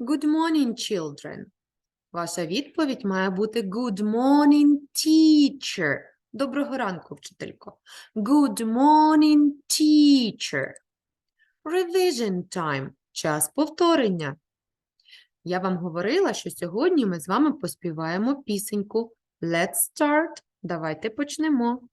Good morning, children. Ваша відповідь має бути Good morning, teacher. Доброго ранку, вчителько. Good morning, teacher. Revision time. Час повторення. Я вам говорила, що сьогодні ми з вами поспіваємо пісеньку. Let's start. Давайте почнемо.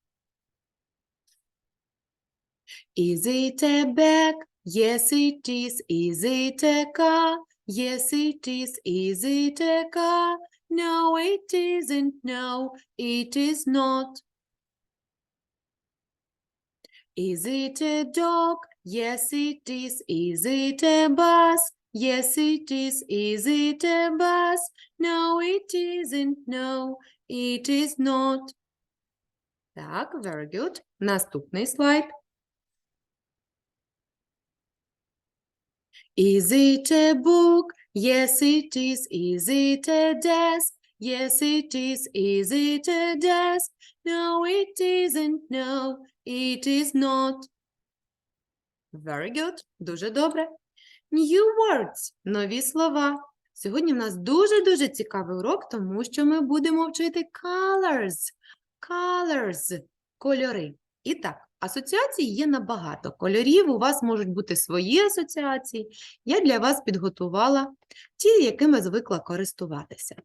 Is it a bag? Yes, it is. Is it a car? Yes, it is. Is it a car? No, it isn't. No, it is not. Is it a dog? Yes, it is. Is it a bus? Yes, it is. Is it a bus? No, it isn't. No, it is not. Так, very good. Наступний слайд. Is it a book? Yes, it is. Is it a desk? Yes, it is. Is it a desk? No, it isn't. No, it is not. Very good. Дуже добре. New words. Нові слова. Сьогодні в нас дуже-дуже цікавий урок, тому що ми будемо вчити colors. Colors. Кольори. І так, асоціацій є набагато. Кольорів у вас можуть бути свої асоціації. Я для вас підготувала ті, якими звикла користуватися.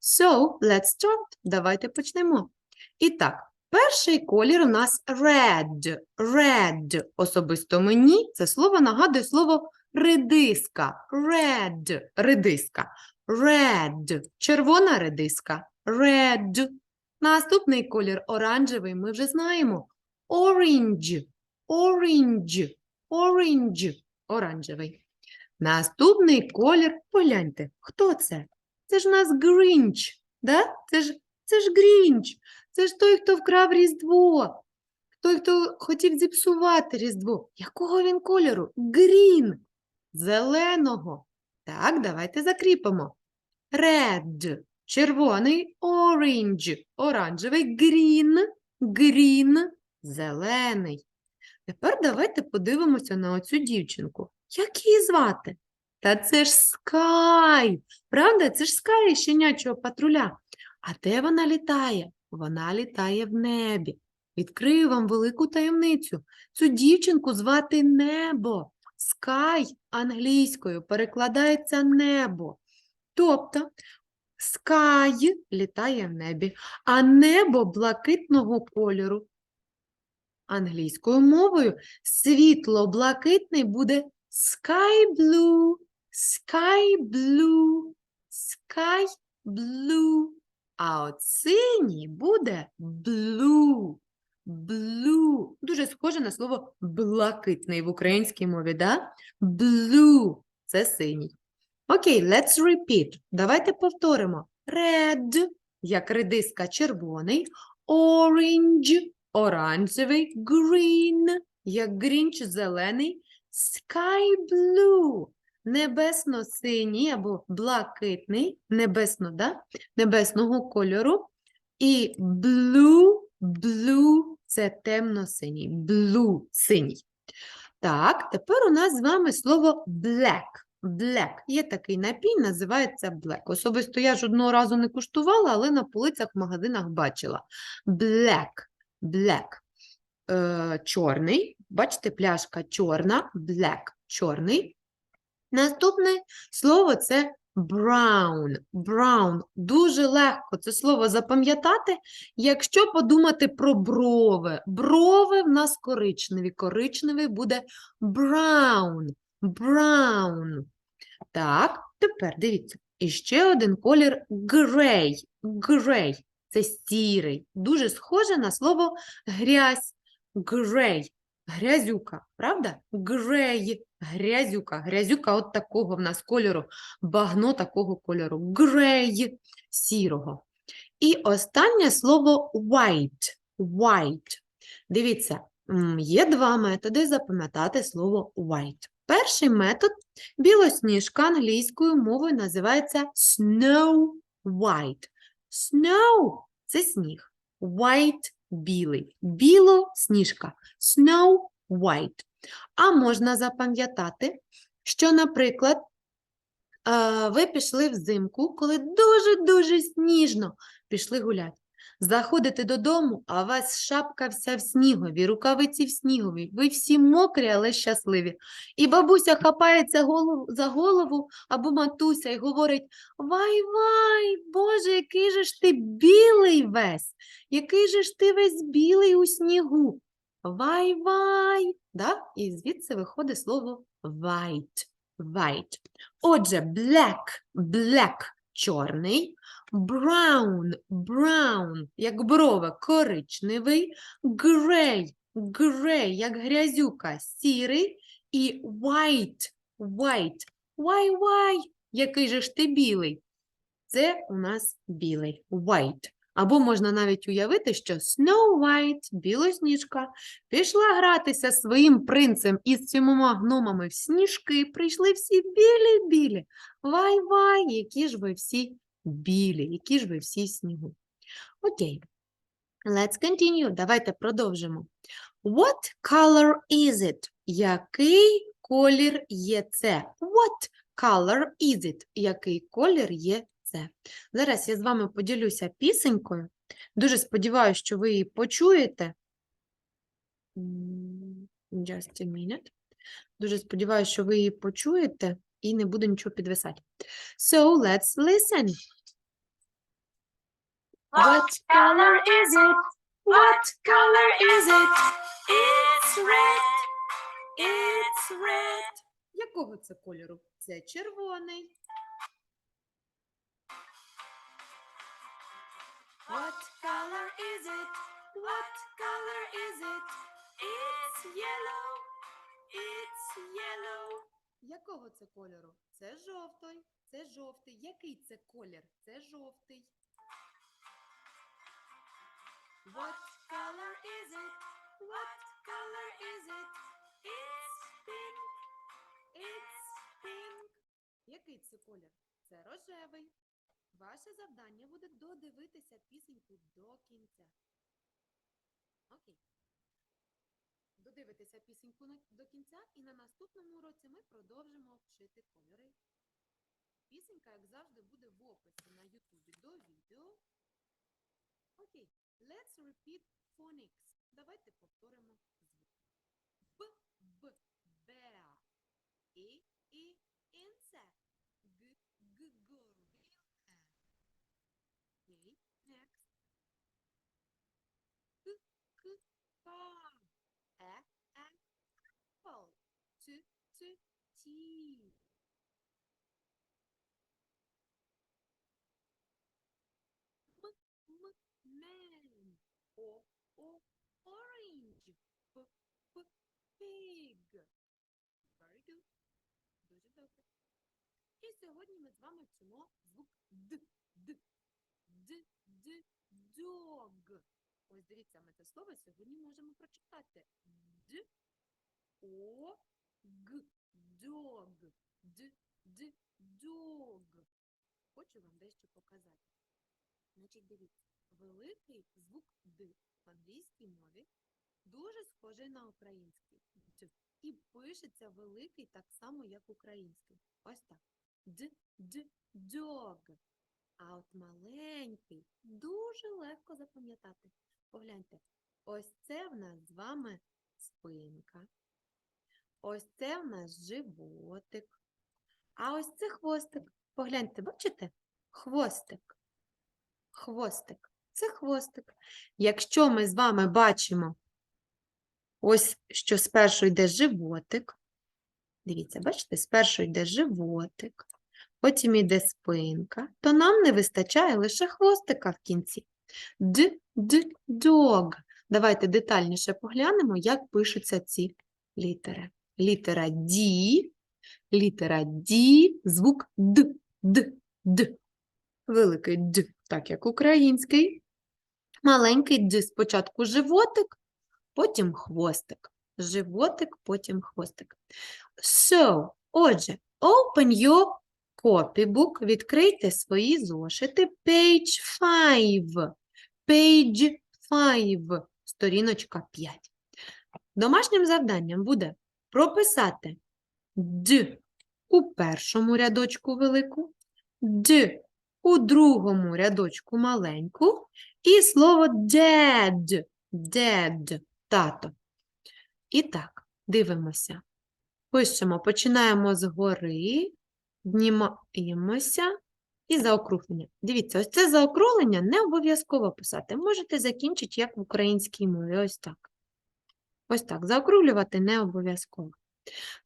So, let's start. Давайте почнемо. І так, перший колір у нас red. Red. Особисто мені це слово нагадує слово редиска. Red. Редиска. Red. Червона редиска. Red. Наступний колір оранжевий ми вже знаємо. Orange. Orange. Orange. Оранжевий. Наступний колір, погляньте, хто це? Це ж у нас Грінч, да? Це ж, це ж Грінч, це ж той, хто вкрав Різдво, той, хто хотів зіпсувати Різдво. Якого він кольору? Грін, зеленого. Так, давайте закріпимо. Red, червоний, orange, оранжевий, green, green, зелений. Тепер давайте подивимося на оцю дівчинку. Як її звати? Та це ж Скай. Правда? Це ж Скай щенячого патруля. А де вона літає? Вона літає в небі. Відкрию вам велику таємницю. Цю дівчинку звати Небо. Скай англійською перекладається небо. Тобто Sky літає в небі, а небо блакитного кольору. Англійською мовою світло-блакитний буде sky blue, sky blue, sky blue. А от синій буде blue, blue. Дуже схоже на слово блакитний в українській мові, да? Blue – це синій. Окей, let's repeat. Давайте повторимо. Red, як редиска червоний, orange, оранжевий, green, як грінч зелений, sky blue, небесно-синій або блакитний, небесно, да? небесного кольору. І blue, blue – це темно-синій, blue – синій. Так, тепер у нас з вами слово black. Black. Є такий напій, називається black. Особисто я ж одного разу не куштувала, але на полицях в магазинах бачила. Black. Black. Е, чорний. Бачите, пляшка чорна. Black. Чорний. Наступне слово це brown. Brown. Дуже легко це слово запам'ятати, якщо подумати про брови. Брови в нас коричневі. Коричневий буде brown. Brown. Так, тепер дивіться. І ще один колір. Grey. Це сірий. Дуже схоже на слово грязь. Grey. Грязюка, правда? Grey. Грязюка. Грязюка от такого в нас кольору. Багно такого кольору. Grey. Сірого. І останнє слово white. White. Дивіться, є два методи запам'ятати слово white. Перший метод білосніжка англійською мовою називається snow white. Snow – це сніг. White – білий. Біло-сніжка. Snow white. А можна запам'ятати, що, наприклад, е, ви пішли взимку, коли дуже-дуже сніжно, пішли гуляти. Заходите додому, а вас шапка вся в снігові, рукавиці в снігові. Ви всі мокрі, але щасливі. І бабуся хапається голову, за голову або матуся і говорить: Вай, вай, Боже, який же ж ти білий весь, який же ж ти весь білий у снігу. Вай, вай. Да? І звідси виходить слово white. White. Отже, black, black – чорний, brown, brown, як брова, коричневий, grey, grey, як грязюка, сірий, і white, white, why, why, який же ж ти білий? Це у нас білий, white. Або можна навіть уявити, що Snow White, білосніжка, пішла гратися своїм принцем із сімома гномами в сніжки, прийшли всі білі-білі. Вай-вай, які ж ви всі білі, які ж ви всі снігу. Окей. Let's continue. Давайте продовжимо. What color is it? Який колір є це? What color is it? Який колір є це? Зараз я з вами поділюся пісенькою. Дуже сподіваюся, що ви її почуєте. Just a minute. Дуже сподіваюся, що ви її почуєте і не буде нічого підвисати. So, let's listen. What color is it? What color is it? It's red. It's red. Якого це кольору? Це червоний. Це кольору? Це жовтий. Це жовтий. Який це колір? Це жовтий. What color is it? What color is it? It's pink. It's pink. Який це колір? Це рожевий. Ваше завдання буде додивитися пісеньку до кінця. Окей. Додивитися пісеньку до кінця, і на наступному уроці ми продовжимо вчити кольори. Пісенька, як завжди, буде в описі на Ютубі до відео. Окей. Let's repeat phonics. Давайте повторимо звук. Б, Б, беа. І, і, інце. Г, г, горілка. Окей, next. К, к, ка. Е, е, apple. Т, т, ті. М, м, man. О, о, orange. П, п, pig. Very good. Дуже добре. І сьогодні ми з вами вчимо звук Д, Д, Д, Д, dog. Ось дивіться, ми це слово сьогодні можемо прочитати. Д, О, Г, dog. Д, Д, dog. Хочу вам дещо показати. Значить, дивіться, великий звук Д в англійській мові дуже схожий на український. Д. І пишеться великий так само, як український. Ось так. Д, д, dog. А от маленький дуже легко запам'ятати. Погляньте, ось це в нас з вами спинка. Ось це в нас животик. А ось це хвостик. Погляньте, бачите? Хвостик. Хвостик. Це хвостик. Якщо ми з вами бачимо ось що спершу йде животик. Дивіться, бачите, спершу йде животик, потім йде спинка, то нам не вистачає лише хвостика в кінці. Д, д, дог. Давайте детальніше поглянемо, як пишуться ці літери. Літера Д, літера Д, звук Д, Д, Д. Великий Д, так як український. Маленький Д спочатку животик, потім хвостик. Животик, потім хвостик. So, отже, open your copybook, відкрийте свої зошити. Page 5. Page 5. Сторіночка 5. Домашнім завданням буде прописати Д у першому рядочку велику, д у другому рядочку маленьку і слово dad, dad, тато. І так, дивимося. Пишемо, починаємо згори, знімаємося і заокруглення. Дивіться, ось це заокруглення не обов'язково писати. Можете закінчити, як в українській мові. Ось так. Ось так. Заокруглювати не обов'язково.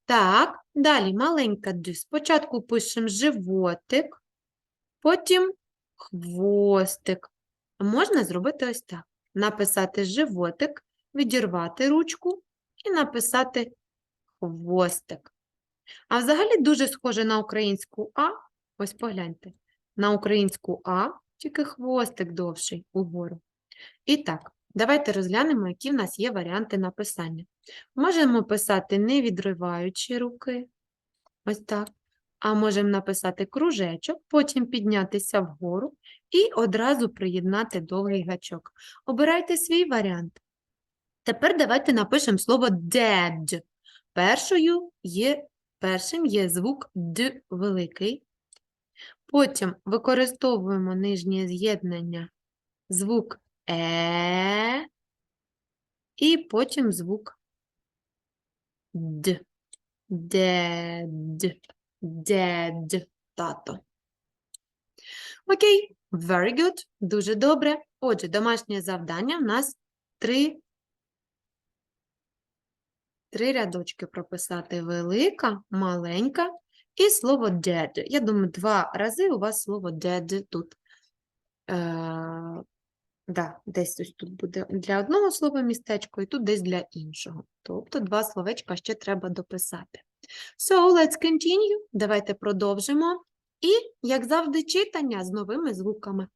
Так, далі маленька д. Спочатку пишемо животик, потім хвостик. Можна зробити ось так. Написати животик, відірвати ручку і написати хвостик. А взагалі дуже схоже на українську А. Ось погляньте. На українську А, тільки хвостик довший угору. І так, давайте розглянемо, які в нас є варіанти написання. Можемо писати не відриваючи руки, ось так. А можемо написати кружечок, потім піднятися вгору і одразу приєднати довгий гачок. Обирайте свій варіант. Тепер давайте напишемо слово dad. Першою є, першим є звук Д великий. Потім використовуємо нижнє з'єднання звук Е, і потім звук Д. Дед. Дед. Тато. Окей, very good. Дуже добре. Отже, домашнє завдання в нас три, три рядочки прописати. Велика, маленька і слово dead. Я думаю, два рази у вас слово dead тут. Е, да, десь ось тут буде для одного слова містечко, і тут десь для іншого. Тобто два словечка ще треба дописати. So, let's continue. Давайте продовжимо. І, як завжди, читання з новими звуками.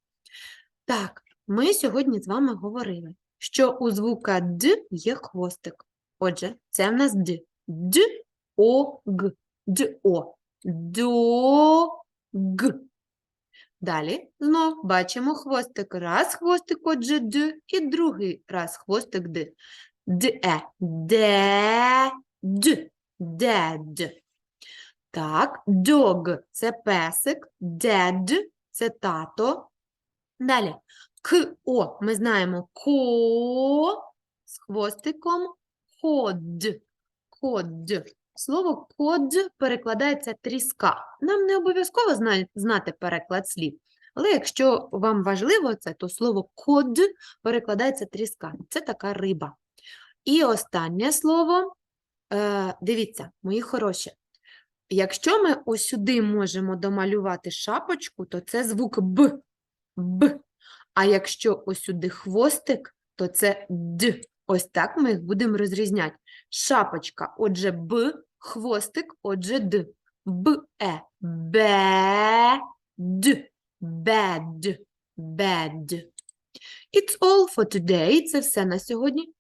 Так, ми сьогодні з вами говорили, що у звука Д є хвостик. Отже, це в нас Д. Д, О, Г. Д, О. До, Г. Далі знов бачимо хвостик. Раз хвостик, отже, Д, і другий раз хвостик Д. Д, Е. Де, Д. Дед. Так, dog – це песик, dad – це тато. Далі, к-о, ми знаємо ко з хвостиком, код, код. Слово код перекладається тріска. Нам не обов'язково знати переклад слів. Але якщо вам важливо це, то слово код перекладається тріска. Це така риба. І останнє слово, е, дивіться, мої хороші, Якщо ми ось сюди можемо домалювати шапочку, то це звук Б. Б. А якщо ось хвостик, то це Д. Ось так ми їх будемо розрізняти. Шапочка, отже, Б, хвостик, отже, Д. Б, Е, Б, Д. Bad. Bad. It's all for today. Це все на сьогодні.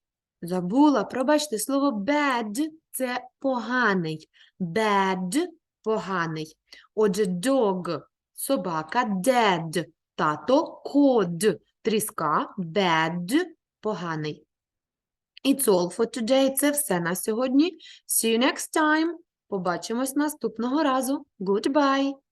Забула, пробачте, слово bad – це поганий. Bad – поганий. Отже, dog – собака, dead – тато, код – тріска, bad – поганий. It's all for today. Це все на сьогодні. See you next time. Побачимось наступного разу. Goodbye.